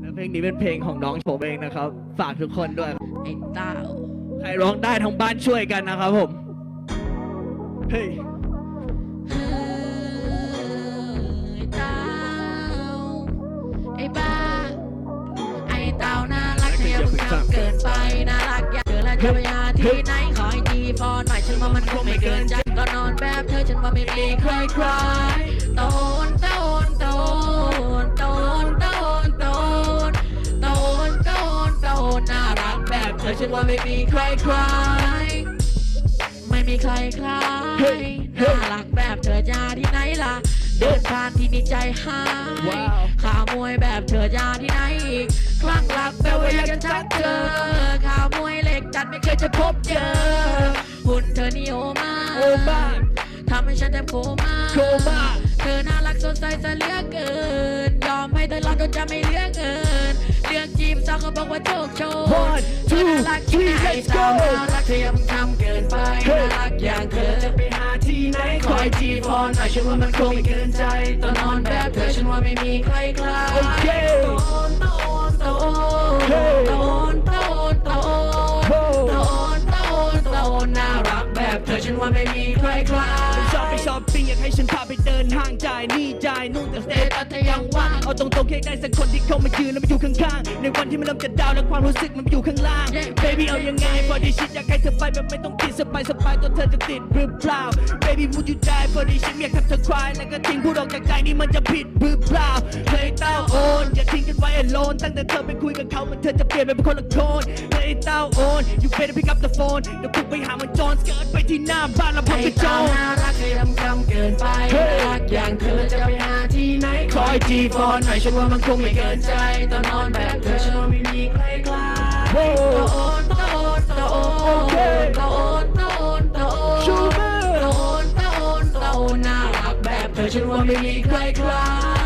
และเพลงนี้เป็นเพลงของน้องผมเองนะครับ ฝากทุกคนด้วย ไอ้เต้า ใครร้องได้ทั้งบ้านช่วยกันนะครับผม เฮ้ย ไอ้เต้า ไอ้บ้า ไอ้เต้าน่ารักเทียมงทำเกินไปน่ารักอยากเจอแล้วจะไปหาที่ไหนขอให้ดีพอหน่อยฉันว่ามันคงไม่เกินใจก็นอนแบบเธอฉันว่าไม่มีใครใครโต แบบเธอฉันว่าไม่มีใครใครไม่มีใครใคล้ายน่ารักแบบเธอจะที่ไหนล่ะ เดินผ่านที่นี่ใจหายว้าวขามวยแบบเธอจะที่ไหนอีกคลั่งรักแบบว่าอยากจะทักเจอขามวยเหล็กจัดไม่เคยจะพบเจอหุ่นเธอนี่โอมาโอ้บ้าทำให้ฉันแทบโคม่าโคม่าเธอน่ารักสดใสซะเหลือเกิน ยอมให้เธอรอดจนจะไม่เหลือเกิน เรื่องจีบสาวเขาบอกว่าโชคโชน One, เธอ two, น่ารักที่ไหน three, let's สาว go น่ารักเธอยังทำเกินไปน่ารักอย่างเธอจะไปหาที่ไหนคอยจีบพอหน่อยฉันว่ามันคงไม่เกินใจตอนนอนแบบเธอฉันว่าไม่มีใครคล้ายโอเคโตนโตนโตนเฮ้โตนโตนโตนโอ้โตนโตนโตนน่ารักแบบเธอฉันว่าไม่มีใครคล้ายช อบไปช้อปปิ้งอยากให้ฉันพาไปเดินห้างจ่ายหนี่จ่ายนู่นแต่สเตตัสเธอยังว่างเอาตรงๆแค่ได้สักคนที่เข้ามายืนแล้วมาอยู่ข้างๆในวันที่มันเริ่มจะดาวน์และความรู้สึกมันอยู่ข้างล่าง baby เอายังไง for this shit อยากให้เธอไปแบบไม่ต้องคิดสบายสบายตัวเธอจะติดหรือเปล่า baby would you die for this shit ไม่อยากทำเธอ cry แล้วก็ทิ้งพูดออกจากใจนี่มันจะผิดหรือเปล่าเฮ้ยเต้าโอนอย่าทิ้งกันไว้ alone ตั้งแต่เธอไปคุยกับเขามันเธอจะเปลี่ยนไปเป็นคนละคนเฮ้ยเต้าโอน you better pick up the phone เดี๋ยวกูไปหามันจอนสเกิร์ตไปที่หน้าบ้านแล้วพักไอ้กระโจเจ้าน น่ารักเคยทำคำเกินไปเฮ้น่ายรักอย่างเธอจะไปหาที่ไหนคอยจีบอนหน่อยฉันว่ามันคงไม่เกินใจ ตอนนอนแบบเธอฉันว่าไม่มีใครกล้าโอ้โตนโตนโตโอเคนโตนโตนโตนชูมือโตนโตนโตนน่ารักแบบเธอฉันว่าไม่มีใครคล้าย